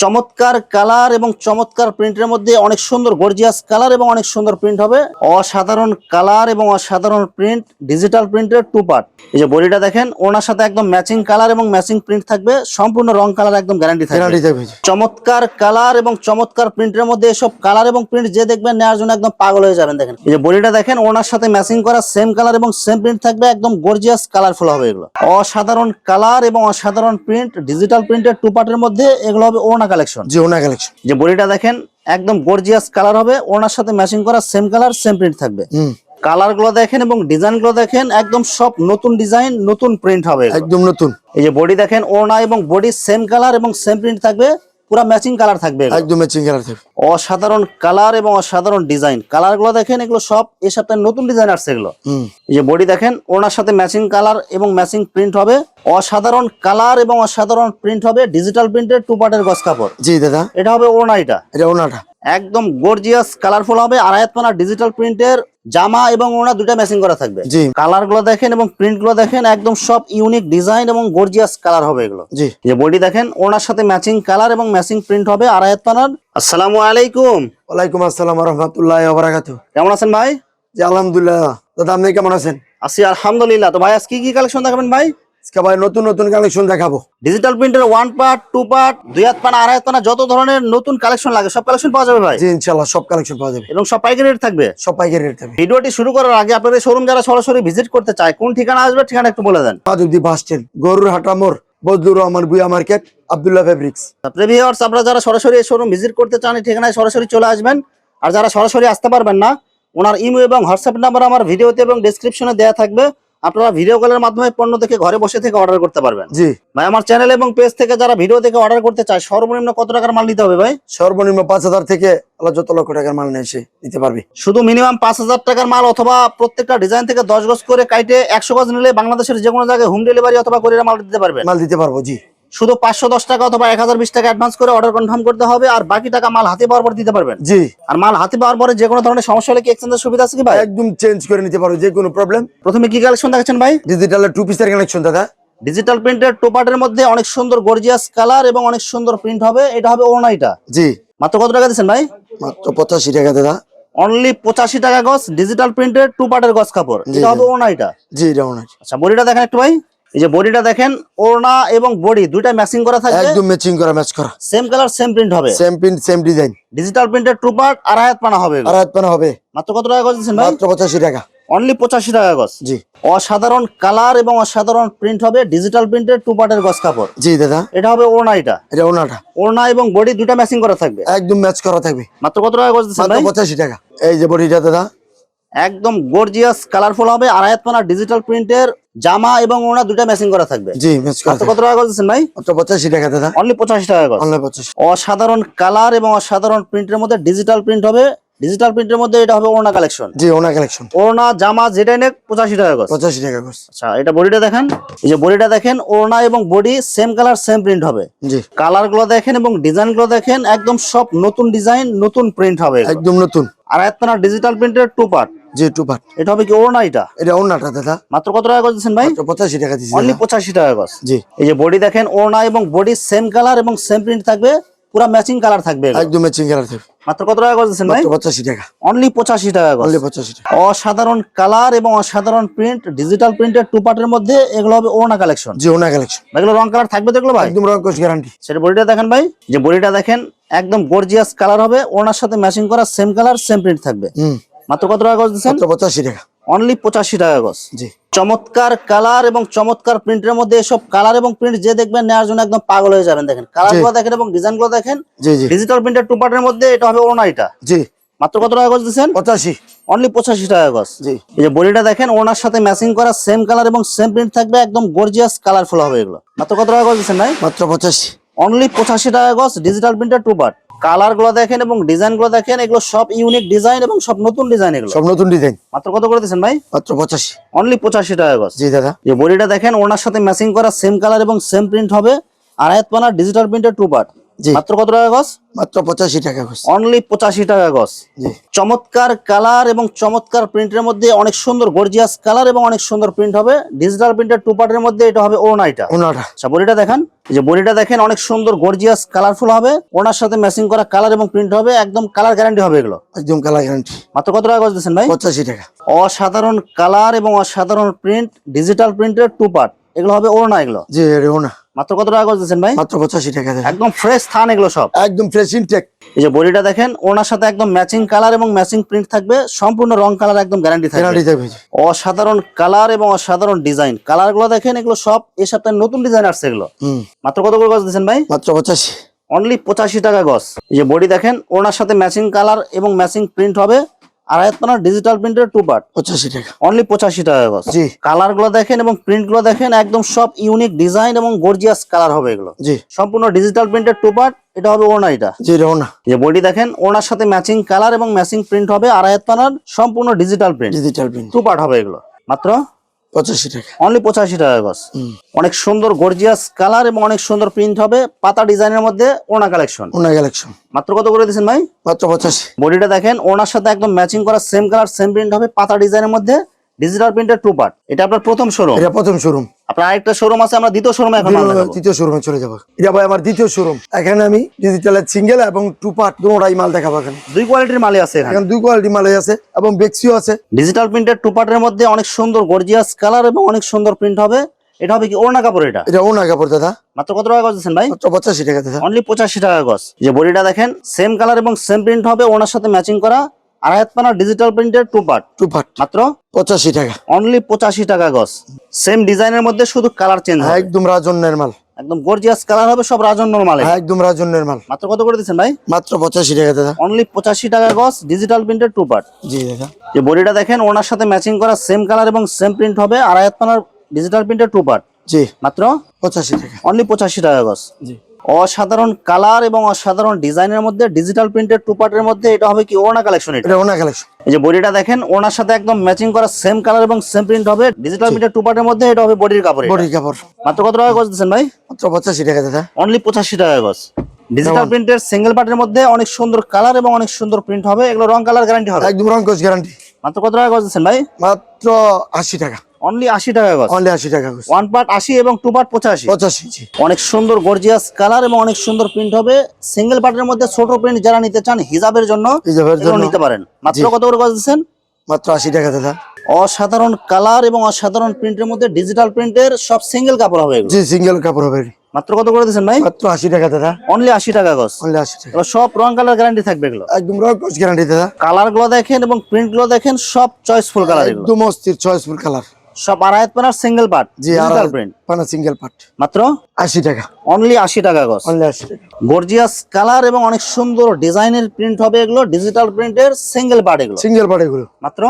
চমৎকার কালার এবং চমৎকার প্রিন্টের মধ্যে অনেক সুন্দর গর্জিয়াস কালার এবং অনেক সুন্দর প্রিন্ট হবে। অসাধারণ কালার এবং অসাধারণ প্রিন্ট ডিজিটাল প্রিন্টের টু পার্ট। এই যে বডিটা দেখেন ওনার সাথে একদম ম্যাচিং কালার এবং ম্যাচিং প্রিন্ট থাকবে। সম্পূর্ণ রং কালার একদম গ্যারান্টি থাকবে। চমৎকার কালার এবং চমৎকার প্রিন্টের মধ্যে এসব কালার এবং প্রিন্ট যে দেখবেন নেওয়ার জন্য একদম পাগল হয়ে যাবেন দেখেন। এই যে বডিটা দেখেন ওনার সাথে ম্যাচিং করা সেম কালার এবং সেম প্রিন্ট থাকবে। একদম গর্জিয়াস কালারফুল হবে এগুলো। অসাধারণ কালার এবং অসাধারণ প্রিন্ট ডিজিটাল প্রিন্টের টু পার্টের মধ্যে এগুলো হবে ওনা কালেকশন জি ওনা কালেকশন যে বডিটা দেখেন একদম গর্জিয়াস কালার হবে ওনার সাথে ম্যাচিং করা সেম কালার সেম প্রিন্ট থাকবে। কালারগুলো দেখেন এবং ডিজাইনগুলো দেখেন একদম সব নতুন ডিজাইন নতুন প্রিন্ট হবে একদম নতুন। এই যে বডি দেখেন ওনা এবং বডি সেম কালার এবং সেম প্রিন্ট থাকবে। পুরো ম্যাচিং কালার থাকবে একদম ম্যাচিং কালার থাকবে। অসাধারণ কালার এবং অসাধারণ ডিজাইন কালারগুলো দেখেন এগুলো সব এই সপ্তাহে নতুন ডিজাইন আসছে এগুলো। এই যে বডি দেখেন ওনার সাথে ম্যাচিং কালার এবং ম্যাচিং প্রিন্ট হবে। অসাধারণ কালার এবং অসাধারণ প্রিন্ট হবে। ডিজিটাল প্রিন্টের টু পার্টের গস কাপড়। জি দাদা। এটা হবে ওনা এটা এটা ওনাটা একদম গর্জিয়াস কালারফুল হবে। আড়াইয়াত পানা ডিজিটাল প্রিন্টের জামা এবং ওনা দুটা ম্যাচিং করা থাকবে। জি। কালারগুলো দেখেন এবং প্রিন্টগুলো দেখেন একদম সব ইউনিক ডিজাইন এবং গর্জিয়াস কালার হবে এগুলো। জি। যে বডি দেখেন ওনার সাথে ম্যাচিং কালার এবং ম্যাচিং প্রিন্ট হবে। আড়াইয়াত পানার আসসালামু আলাইকুম। ওয়ালাইকুম আসসালাম রহমতুল্লাহ বারাকাতু কেমন আছেন ভাই? জি আলহামদুলিল্লাহ। দাদা আপনি কেমন আছেন? আছি আলহামদুলিল্লাহ। তো ভাই আজকে কি কালেকশন দেখাবেন ভাই? আজকে নতুন নতুন কালেকশন দেখাবো। ডিজিটাল প্রিন্টের ওয়ান পার্ট টু পার্ট দুই হাত পানা আড়াই হাত পানা যত ধরনের নতুন কালেকশন লাগে সব কালেকশন পাওয়া যাবে ভাই? জি ইনশাল্লাহ সব কালেকশন পাওয়া যাবে। এবং সব পাইকারি রেট থাকবে? সব পাইকারি রেট থাকবে। ভিডিওটি শুরু করার আগে আপনাদের শোরুম যারা সরাসরি ভিজিট করতে চায় কোন ঠিকানা আসবে ঠিকানা একটু বলে দেন। মাধবদী বাস স্ট্যান্ড গরুর হাটা মোড় রহমান বুয়া মার্কেট আবদুল্লাহ ফেব্রিক্স আপনারা যারা সরাসরি এই শোরুম ভিজিট করতে চান এই ঠিকানায় সরাসরি চলে আসবেন। আর যারা সরাসরি আসতে পারবেন না ওনার ইমো এবং হোয়াটসঅ্যাপ নাম্বার আমার ভিডিওতে এবং ডেসক্রিপশনে দেওয়া থাকবে। আপনারা ভিডিও কলের মাধ্যমে পণ্য থেকে ঘরে বসে থেকে অর্ডার করতে পারবেন। জি। ভাই আমার চ্যানেল এবং পেজ থেকে যারা ভিডিও দেখে অর্ডার করতে চায় সর্বনিম্ন কত টাকার মাল নিতে হবে ভাই? সর্বনিম্ন পাঁচ হাজার থেকে যত লক্ষ টাকার মাল নিয়ে এসে নিতে পারবে। শুধু মিনিমাম পাঁচ হাজার টাকার মাল অথবা প্রত্যেকটা ডিজাইন থেকে দশ গজ করে কাইটে একশো গজ নিলে বাংলাদেশের যে কোনো জায়গায় হোম ডেলিভারি অথবা কোরিয়ার মাল দিতে পারবে মাল দিতে পারব জি। শুধু পাঁচশো দশ টাকা অথবা এক হাজার বিশ টাকা অ্যাডভান্স করে অর্ডার কনফার্ম করতে হবে আর বাকি টাকা মাল হাতে পাওয়ার পর দিতে পারবেন। জি। আর মাল হাতে পাওয়ার পরে যে কোনো ধরনের সমস্যা হলে কি এক্সচেঞ্জের সুবিধা আছে কি ভাই? একদম চেঞ্জ করে নিতে পারো যে কোনো প্রবলেম প্রথমে কি কালেকশন দেখাচ্ছেন ভাই? ডিজিটাল টু পিসের কালেকশন দাদা। ডিজিটাল প্রিন্টের টোপাটের মধ্যে অনেক সুন্দর গর্জিয়াস কালার এবং অনেক সুন্দর প্রিন্ট হবে। এটা হবে ওনাইটা জি। মাত্র কত টাকা দিচ্ছেন ভাই? মাত্র পঁচাশি টাকা দাদা। অনলি পঁচাশি টাকা গজ ডিজিটাল প্রিন্টের টু পার্টের গজ কাপড়। এটা হবে। ওনাইটা জি এটা ওনার আচ্ছা বডিটা দেখেন একটু ভাই। এই যে বডিটা দেখেন ওড়না এবং বডি দুইটা ম্যাচিং করা থাকবে। একদম ম্যাচিং করা ম্যাচ করা। সেম কালার সেম প্রিন্ট হবে। Same print same design digital প্রিন্টের টু পার্ট আড়াই হাত পানা হবে আর হাত পানা হবে। মাত্র কত টাকা গজ দিচ্ছেন ভাই? মাত্র পঁচাশি টাকা। অনলি পঁচাশি টাকা গজ। জি। অসাধারণ কালার এবং অসাধারণ প্রিন্ট হবে ডিজিটাল প্রিন্টের টু পার্টের গজ কাপড়। জি দাদা। এটা হবে ওড়না এটা। এটা ওনাটা ওড়না এবং বডি দুইটা ম্যাচিং করা থাকবে। একদম ম্যাচ করা থাকবে। মাত্র কত টাকা গজ দিচ্ছেন মাত্র ভাই? পঁচাশি টাকা। এই যে বডিটা দাদা একদম গর্জিয়াস কালারফুল হবে। আড়াই হাত পানা ডিজিটাল প্রিন্টের জামা এবং ওড়না দুইটা ম্যাচিং করা থাকবে। জি ম্যাচ করা কত টাকা দিচ্ছেন ভাই? পঁচাশি টাকা দাদা। অনলি পঁচাশি টাকা পঁচাশি। অসাধারণ কালার এবং অসাধারণ প্রিন্টের মধ্যে ডিজিটাল প্রিন্ট হবে। ডিজিটাল প্রিন্টের মধ্যে এটা হবে ওড়না কালেকশন জি ওনা কালেকশন ওড়না জামা যেটা নেক পঁচাশি টাকা করে। পঁচাশি টাকা করে। আচ্ছা এটা বডিটা দেখেন। এই যে বডিটা দেখেন ওড়না এবং body same colour same print হবে। জি। কালারগুলো দেখেন এবং ডিজাইনগুলো দেখেন একদম সব নতুন ডিজাইন নতুন প্রিন্ট হবে একদম নতুন। আর একটা ডিজিটাল প্রিন্টের টু পার্ট জি টু পার্ট এটা হবে কি ওড়না এটা? এটা ওনাটা দাদা। মাত্র কত টাকা গজ ভাই? পঁচাশি টাকা দিচ্ছি অনলি পঁচাশি টাকা গজ জি। এই যে বডি দেখেন ওড়না এবং বডি সেম কালার এবং সেম প্রিন্ট থাকবে পুরো ম্যাচিং কালার থাকবে একদম ম্যাচিং কালার থাকবে। মাত্র কত টাকা গজ ভাই? মাত্র পঁচাশি টাকা। অনলি পঁচাশি টাকা গজ অনলি পঁচাশি টাকা। অসাধারণ কালার এবং অসাধারণ প্রিন্ট ডিজিটাল প্রিন্টের টু পার্টের মধ্যে এগুলো হবে ওনা কালেকশন জি ওনা কালেকশন এগুলো রং কালার থাকবে দেখল ভাই? একদম রং কোর্স গ্যারান্টি সেটা বডিটা দেখেন ভাই যে বডিটা দেখেন একদম গর্জিয়াস কালার হবে ওনার সাথে ম্যাচিং করা সেম কালার সেম প্রিন্ট থাকবে। হুম। মাত্র কত টাকা গজ দিচ্ছেন? পঁচাশি টাকা। অনলি পঁচাশি টাকা গজ। জি। চমৎকার কালার এবং চমৎকার প্রিন্টের মধ্যে এসব কালার এবং প্রিন্ট যে দেখবেন নেওয়ার জন্য একদম পাগল হয়ে যাবেন দেখেন। কালারগুলো দেখেন এবং ডিজাইনগুলো দেখেন। জি জি। ডিজিটাল প্রিন্টের টু পার্টের মধ্যে এটা হবে ওনা এটা জি। মাত্র কত টাকা গজ দিচ্ছেন? পঁচাশি। অনলি পঁচাশি টাকা গজ। জি। এই যে বডিটা দেখেন ওনার সাথে ম্যাচিং করা সেম কালার এবং সেম প্রিন্ট থাকবে একদম গর্জিয়াস কালারফুল হবে এগুলো। মাত্র কত টাকা গজ দিচ্ছেন ভাই? মাত্র পঁচাশি। অনলি পঁচাশি টাকা গজ ডিজিটাল প্রিন্টার টু পার্ট কালারগুলো দেখেন এবং ডিজাইনগুলো দেখেন এগুলো সব ইউনিক ডিজাইন এবং সব নতুন ডিজাইন এগুলো। সব নতুন ডিজাইন। মাত্র কত করে দিয়েছেন ভাই? মাত্র পঁচাশি। অনলি পঁচাশি টাকা গজ। জি দাদা। যে বডিটা দেখেন ওনার সাথে ম্যাচিং করা সেম কালার এবং সেম প্রিন্ট হবে। আড়াইত পানা ডিজিটাল প্রিন্টের টু পার্ট। মাত্র কত টাকা গজ? মাত্র পঁচাশি টাকা গজ। অনলি পঁচাশি টাকা জি। চমৎকার কালার এবং চমৎকার প্রিন্টের মধ্যে অনেক সুন্দর গর্জিয়াস কালার এবং অনেক সুন্দর প্রিন্ট হবে। ডিজিটাল প্রিন্টের টু পার্টের মধ্যে এটা হবে ওনাইটা ওনাটা আচ্ছা বডিটা দেখেন। যে বডিটা দেখেন অনেক সুন্দর গর্জিয়াস কালারফুল হবে। ওনার সাথে ম্যাচিং করা কালার এবং প্রিন্ট হবে। একদম কালার গ্যারান্টি হবে এগুলো। একদম কালার গ্যারান্টি মাত্র কত টাকা গজ দিচ্ছেন ভাই? পঁচাশি টাকা। অসাধারণ কালার এবং অসাধারণ প্রিন্ট ডিজিটাল প্রিন্টের টু পার্ট এগুলো হবে ওনা এগুলো। জি ওনা মাত্র কত টাকা দিচ্ছেন ভাই? মাত্র পঁচাশি টাকা একদম ফ্রেশ থান এগুলো সব। একদম ফ্রেশ ইনটেক এই যে বডিটা দেখেন ওনার সাথে একদম ম্যাচিং কালার এবং ম্যাচিং প্রিন্ট থাকবে সম্পূর্ণ রং কালার একদম গ্যারান্টি থাকবে। অসাধারণ কালার এবং অসাধারণ ডিজাইন কালারগুলো দেখেন এগুলো সব এই সপ্তাহে নতুন ডিজাইন আসছে এগুলো। মাত্র কত করে গজ দিচ্ছেন ভাই? মাত্র পঁচাশি। অনলি পঁচাশি টাকা গজ এই যে বডি দেখেন ওনার সাথে ম্যাচিং কালার এবং ম্যাচিং প্রিন্ট হবে। আড়াই পানার ডিজিটাল প্রিন্টের টু পার্ট পঁচাশি টাকা। অনলি পঁচাশি টাকা গজ জি। কালারগুলো দেখেন এবং প্রিন্টগুলো দেখেন একদম সব ইউনিক ডিজাইন এবং গর্জিয়াস কালার হবে এগুলো। জি। সম্পূর্ণ ডিজিটাল প্রিন্টের টু পার্ট এটা হবে ওনা এটা। জি ওনা যে বডি দেখেন ওনার সাথে ম্যাচিং কালার এবং ম্যাচিং প্রিন্ট হবে আড়াই পানার সম্পূর্ণ digital print digital print two part হবে এগুলো। মাত্র পঁচাশি টাকা। অনলি পঁচাশি টাকা গজ অনেক সুন্দর গর্জিয়াস কালার এবং অনেক সুন্দর প্রিন্ট হবে পাতা ডিজাইনের মধ্যে ওনা কালেকশন ওনা কালেকশন মাত্র কত করে দিয়েছেন ভাই? মাত্র পঁচাশি। বডিটা দেখেন ওনার সাথে একদম ম্যাচিং করা সেম কালার সেম প্রিন্ট হবে পাতা ডিজাইনের মধ্যে। ডিজিটাল প্রিন্টের টু পার্ট এটা আপনার প্রথম শোরুম এটা প্রথম শোরুম আপনার আরেকটা শোরুম আছে আমরা দ্বিতীয় শোরুমে এখন। তৃতীয় শোরুমে চলে যাব। এটা ভাই আমার দ্বিতীয় শোরুম এখানে আমি ডিজিটালের সিঙ্গেল এবং টু পার্ট দুটাই মাল দেখাবো এখানে। দুই কোয়ালিটির মালই আছে এখানে। দুই কোয়ালিটি মালই আছে এবং বেক্সিও আছে। ডিজিটাল প্রিন্টের টু পার্টের মধ্যে অনেক সুন্দর গর্জিয়াস কালার এবং অনেক সুন্দর প্রিন্ট হবে। এটা হবে কি ওড়না কাপড় এটা? এটা ওনা কাপড় দাদা। মাত্র কত টাকা গজ দিচ্ছেন ভাই? মাত্র পঁচাশি টাকা দাদা। অনলি পঁচাশি টাকা গজ। যে বডিটা দেখেন সেম কালার এবং সেম প্রিন্ট হবে ওনার সাথে ম্যাচিং করা। আড়াই হাত পানা ডিজিটাল প্রিন্টের টু পার্ট টু পার্ট মাত্র? পঁচাশি টাকা। অনলি পঁচাশি টাকা গজ সেম ডিজাইনের মধ্যে শুধু কালার চেঞ্জ হ্যাঁ একদম রাজন্যের মাল। একদম গর্জিয়াস কালার হবে সব রাজন্যর মালে। একদম রাজন্যের মাল। মাত্র কত করে দিচ্ছেন ভাই? মাত্র পঁচাশি টাকা দাদা। অনলি পঁচাশি টাকা গজ ডিজিটাল প্রিন্টের টু পার্ট জি দাদা। যে বডিটা দেখেন ওনার সাথে ম্যাচিং করা সেম কালার এবং সেম প্রিন্ট হবে আড়াই হাত পানার ডিজিটাল প্রিন্টের টু পার্ট জি। মাত্র? পঁচাশি টাকা। অনলি পঁচাশি টাকা গজ জি। অসাধারণ কালার এবং অসাধারণ ডিজাইনের মধ্যে ডিজিটাল প্রিন্টের টু পার্টের মধ্যে এটা হবে কি ওনা কালেকশন এটা? ওনা কালেকশন এই যে বডিটা দেখেন ওনার সাথে একদম ম্যাচিং করা সেম কালার এবং সেম প্রিন্ট হবে ডিজিটাল প্রিন্টের টু পার্টের মধ্যে এটা হবে বডির কাপড় এটা। বডি কাপড়। মাত্র কত টাকা গজ দিচ্ছেন ভাই? মাত্র পঁচাশি টাকা দাদা। অনলি পঁচাশি টাকা গজ। ডিজিটাল প্রিন্টের সিঙ্গেল পার্টের মধ্যে অনেক সুন্দর কালার এবং অনেক সুন্দর প্রিন্ট হবে এগুলো রং কালার গ্যারান্টি হবে। একদম রং রঙ্কশ গ্যারান্টি মাত্র কত টাকা গজ দিচ্ছেন ভাই? মাত্র আশি টাকা। অনলি আশি টাকা গজ। অনলি আশি টাকা করে। ওয়ান পার্ট আশি এবং টু পার্ট পঁচাশি। পঁচাশি জি। অনেক সুন্দর গর্জিয়াস কালার এবং অনেক সুন্দর প্রিন্ট হবে। সিঙ্গেল পার্টের মধ্যে ছোট প্রিন্ট যারা নিতে চান হিজাবের জন্য হিজাবের জন্য। নিতে পারেন। মাত্র কত করে গজ দিচ্ছেন? মাত্র আশি টাকা দাদা। অসাধারণ কালার এবং অসাধারণ প্রিন্টের মধ্যে ডিজিটাল প্রিন্টের সব সিঙ্গেল কাপড় হবে জি সিঙ্গেল কাপড় হবে। মাত্র কত করে দিচ্ছেন ভাই? মাত্র আশি টাকা দাদা। অনলি আশি টাকা গজ। অনলি আশি টাকা। সব রং কালার গ্যারান্টি থাকবে এগুলো। একদম রঙ্কশ গ্যারান্টি দাদা। কালারগুলো দেখেন এবং প্রিন্টগুলো দেখেন সব চয়েসফুল কালার একদম অস্থির চয়েসফুল কালার সব আড়াই পানার সিঙ্গেল পার্ট জি ডিজিটাল প্রিন্ট পানা সিঙ্গেল পার্ট মাত্র আশি টাকা। অনলি আশি টাকা গজ। অনলি আশি টাকা। গর্জিয়াস কালার এবং অনেক সুন্দর ডিজাইনের প্রিন্ট হবে এগুলো ডিজিটাল প্রিন্টের সিঙ্গেল পার্ট এগুলো। সিঙ্গেল পার্ট এগুলো। মাত্র?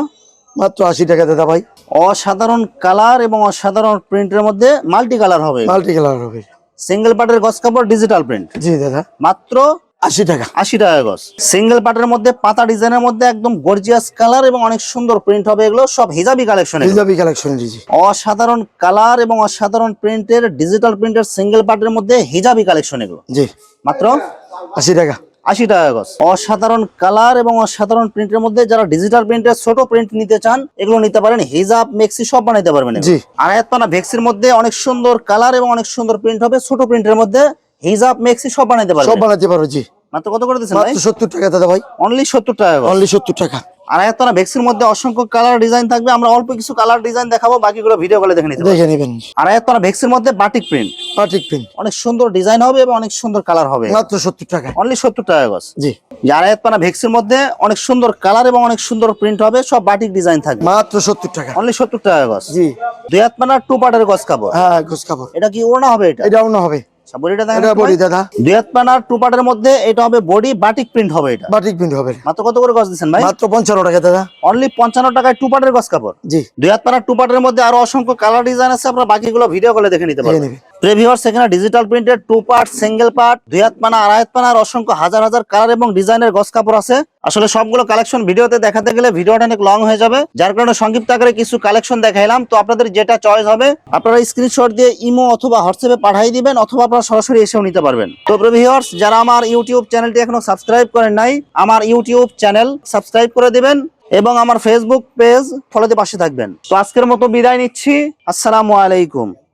মাত্র আশি টাকা দাদা ভাই। অসাধারণ কালার এবং অসাধারণ প্রিন্টের মধ্যে মাল্টি কালার হবে। মাল্টি কালার হবে। সিঙ্গেল পার্টের গজ কাপড় ডিজিটাল প্রিন্ট জি দাদা। মাত্র আশি টাকা। আশি টাকা গজ। সিঙ্গেল পার্টের মধ্যে পাতা ডিজাইনের মধ্যে একদম গর্জিয়াস কালার এবং অনেক সুন্দর প্রিন্ট হবে এগুলো। সব হিজাবি কালেকশন হিজাবি কালেকশন অসাধারণ কালার এবং অসাধারণ প্রিন্টের ডিজিটাল প্রিন্টের সিঙ্গেল পার্টের মধ্যে হিজাবি কালেকশন এগুলো। জি। মাত্র? আশি টাকা। আশি টাকা গজ। অসাধারণ কালার এবং অসাধারণ প্রিন্টের মধ্যে যারা ডিজিটাল প্রিন্টের ছোট প্রিন্ট নিতে চান এগুলো নিতে পারেন। হিজাব মেক্সি সব বানাইতে পারবেন। আড়াইয়াত পানা ভেক্সির মধ্যে অনেক সুন্দর কালার এবং অনেক সুন্দর প্রিন্ট হবে। ছোট প্রিন্টের মধ্যে হিজাব মেক্সি সব বানাইতে সব পারবেন বানাতে পারো জি। মাত্র কত করে দিচ্ছেন ভাই? মাত্র সত্তর টাকা দাদা ভাই। অনলি সত্তর টাকা গজ অনলি সত্তর টাকা। আড়াইয়াত পানা ভেক্সির মধ্যে অসংখ্য কালার ডিজাইন থাকবে। আমরা অল্প কিছু কালার ডিজাইন দেখাবো বাকিগুলো ভিডিও কলে দেখে নিতে দেখে নেবেন। আড়াইয়াত পানা ভেক্সির মধ্যে বাটিক প্রিন্ট পার্টিক প্রিন্ট অনেক সুন্দর ডিজাইন হবে এবং অনেক সুন্দর কালার হবে। মাত্র সত্তর টাকা। অনলি সত্তর টাকা গজ। জি। আড়াইয়াত পানা ভেক্সির মধ্যে অনেক সুন্দর কালার এবং অনেক সুন্দর প্রিন্ট হবে সব বাটিক ডিজাইন থাকবে। মাত্র সত্তর টাকা। অনলি সত্তর টাকা গজ। জি। দুই হাত টু পার্টের গজ কাপড় হ্যাঁ গোস কাপড় এটা কি ওড়না হবে এটা? এটাও না হবে। আচ্ছা, বডিটা দেখেন এটা বডি দাদা। দুই হাত পানা টু পার্টের মধ্যে এটা হবে বডি বাটিক প্রিন্ট হবে এটা। বাটিক প্রিন্ট হবে। মাত্র কত করে গজ ভাই? মাত্র টাকা দাদা। অনলি পঞ্চান্ন টাকায় টু পার্টের গজ কাপড়। জি। দুই হাত পানা টু পার্টের মধ্যে আরও অসংখ্য কালার ডিজাইন আছে আপনারা বাকিগুলো ভিডিও কলে দেখে নিতে পারবেন নেবেন প্রেভিওর সেখানে ডিজিটাল প্রিন্টের টু পার্ট সিঙ্গেল পার্ট দুই হাত পানা, আড়াই হাত পানার অসংখ্য হাজার হাজার কালার এবং ডিজাইনের গস কাপড় আছে। আসলে সবগুলো কালেকশন ভিডিওতে দেখাতে গেলে ভিডিওটা অনেক লং হয়ে যাবে। যার কারণে সংক্ষিপ্ত আকারে কিছু কালেকশন দেখাইলাম। তো আপনাদের যেটা চয়েস হবে, আপনারা স্ক্রিনশট দিয়ে ইমো অথবা হোয়াটসঅ্যাপে পাঠিয়ে দিবেন অথবা আপনারা সরাসরি এসেও নিতে পারবেন। তো প্রিভিওর্স যারা আমার ইউটিউব চ্যানেলটি এখনও সাবস্ক্রাইব করেন নাই, আমার ইউটিউব চ্যানেল সাবস্ক্রাইব করে দিবেন এবং আমার ফেসবুক পেজ ফলোতে পাশে থাকবেন। তো আজকের মতো বিদায় নিচ্ছি। আসসালামু আলাইকুম।